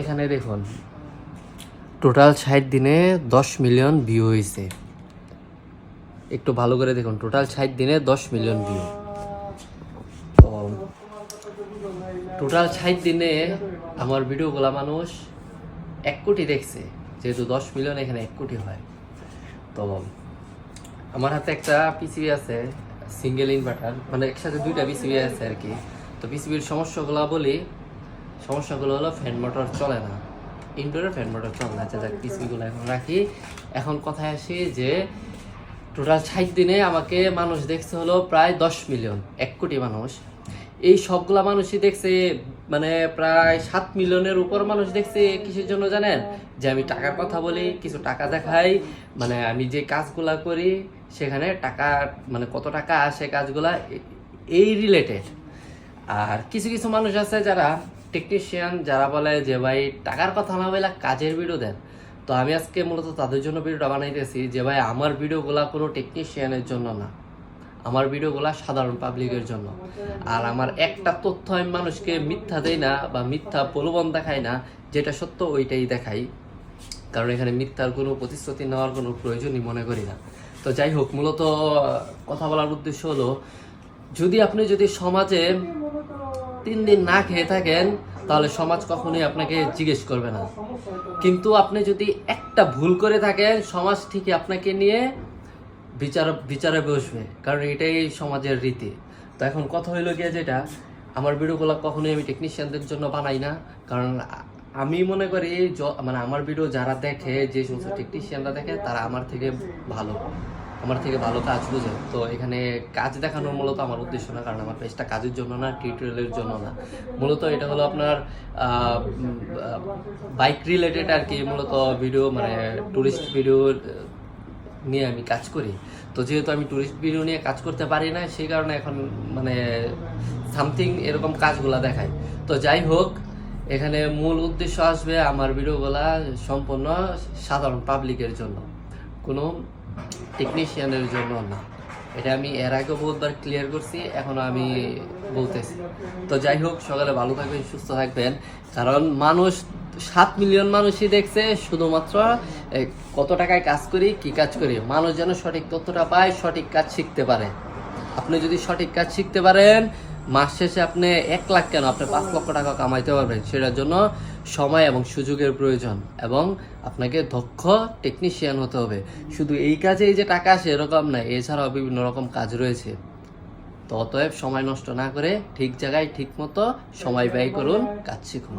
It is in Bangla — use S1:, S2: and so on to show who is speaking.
S1: এখানে দেখুন টোটাল ষাট দিনে দশ মিলিয়ন ভিউ হয়েছে। একটু ভালো করে দেখুন টোটাল ষাট দিনে দশ মিলিয়ন ভিউ টোটাল ষাট দিনে আমার ভিডিওগুলা মানুষ এক কোটি দেখছে, যেহেতু দশ মিলিয়ন এখানে এক কোটি হয়। তো, আমার হাতে একটা পিসিবি আছে সিঙ্গেল ইনভার্টার মানে একসাথে দুইটা পিসিবি আছে আর কি। তো পিসিবির সমস্যাগুলো বলি সমস্যাগুলো হলো ফ্যান মোটর চলে না। ইনডোরে ফ্যান মোটর চলে না, যাক পিসিবিগুলো এখন রাখি। এখন কথায় আসি যে টোটাল ষাট দিনে আমাকে মানুষ দেখছে হলো প্রায় দশ মিলিয়ন এক কোটি মানুষ। এই সবগুলা মানুষই দেখছে মানে প্রায় সাত মিলিয়নের উপর মানুষ দেখছে কিসের জন্য জানেন? যে আমি টাকার কথা বলি, কিছু টাকা দেখাই মানে আমি যে কাজগুলা করি, সেখানে টাকা মানে কত টাকা আসে কাজগুলা এই রিলেটেড আর কিছু কিছু মানুষ আছে যারা টেকনিশিয়ান যারা বলে যে, ভাই, টাকার কথা না বলে কাজের ভিডিও দেন। তো আমি আজকে মূলত তাদের জন্য ভিডিওটা বানাইতেছি যে, ভাই, আমার ভিডিওগুলা কোনো টেকনিশিয়ানের জন্য না। আমার ভিডিওগুলা সাধারণ পাবলিকের জন্য। আর আমার একটা তথ্য আমি মানুষকে মিথ্যা দেই না বা মিথ্যা প্রলোভন দেখাই না, যেটা সত্য ওইটাই দেখাই। কারণ এখানে মিথ্যার কোনো প্রতিশ্রুতি নেওয়ার কোনো প্রয়োজনই মনে করি না। তো যাই হোক, মূলত, কথা বলার উদ্দেশ্য হলো, যদি আপনি যদি সমাজে তিন দিন না খেয়ে থাকেন, তাহলে সমাজ কখনোই আপনাকে জিজ্ঞেস করবে না। কিন্তু আপনি যদি একটা ভুল করে থাকেন, সমাজ ঠিকই আপনাকে নিয়ে বিচার, বিচারে বসবে, কারণ এটাই সমাজের রীতি। তো এখন কথা হইল গিয়ে যেটা, আমার ভিডিওগুলো কখনোই আমি টেকনিশিয়ানদের জন্য বানাই না, কারণ আমি মনে করি মানে আমার ভিডিও যারা দেখে, যে সমস্ত টেকনিশিয়ানরা দেখে, তারা আমার থেকে ভালো। আমার থেকে ভালো কাজ বুঝে। তো এখানে কাজ দেখানোর মূলত আমার উদ্দেশ্য না, কারণ আমার পেজটা কাজের জন্য না টিউটোরিয়ালের জন্য না। মূলত এটা হলো আপনার বাইক রিলেটেড আর কি মূলত ভিডিও মানে টুরিস্ট ভিডিও নিয়ে আমি কাজ করি। তো যেহেতু আমি টুরিস্ট ভিডিও নিয়ে কাজ করতে পারি না, সেই কারণে এখন মানে সামথিং এরকম কাজগুলা দেখাই। তো যাই হোক, এখানে মূল উদ্দেশ্য আসবে আমার ভিডিওগুলা সম্পূর্ণ সাধারণ পাবলিকের জন্য। কোনো টেকনিশিয়ানের জন্য না। এটা আমি এর আগেও বহুতবার ক্লিয়ার করছি, এখনও আমি বলতেছি। তো যাই হোক, সকালে ভালো থাকবেন, সুস্থ থাকবেন। কারণ মানুষ, সাত মিলিয়ন মানুষই দেখছে শুধুমাত্র কত টাকায় কাজ করি, কি কাজ করি। মানুষ যেন সঠিক তথ্যটা পায়, সঠিক কাজ শিখতে পারে। আপনি যদি সঠিক কাজ শিখতে পারেন মাস শেষে আপনি এক লাখ কেন? আপনি পাঁচ লক্ষ টাকা কামাইতে পারবেন। সেটার জন্য সময় এবং সুযোগের প্রয়োজন এবং আপনাকে দক্ষ টেকনিশিয়ান হতে হবে। শুধু এই কাজে এই যে টাকা আসে এরকম না, এছাড়াও বিভিন্ন রকম কাজ রয়েছে। তো অতএব সময় নষ্ট না করে ঠিক জায়গায় ঠিক মতো সময় ব্যয় করুন, কাজ শিখুন।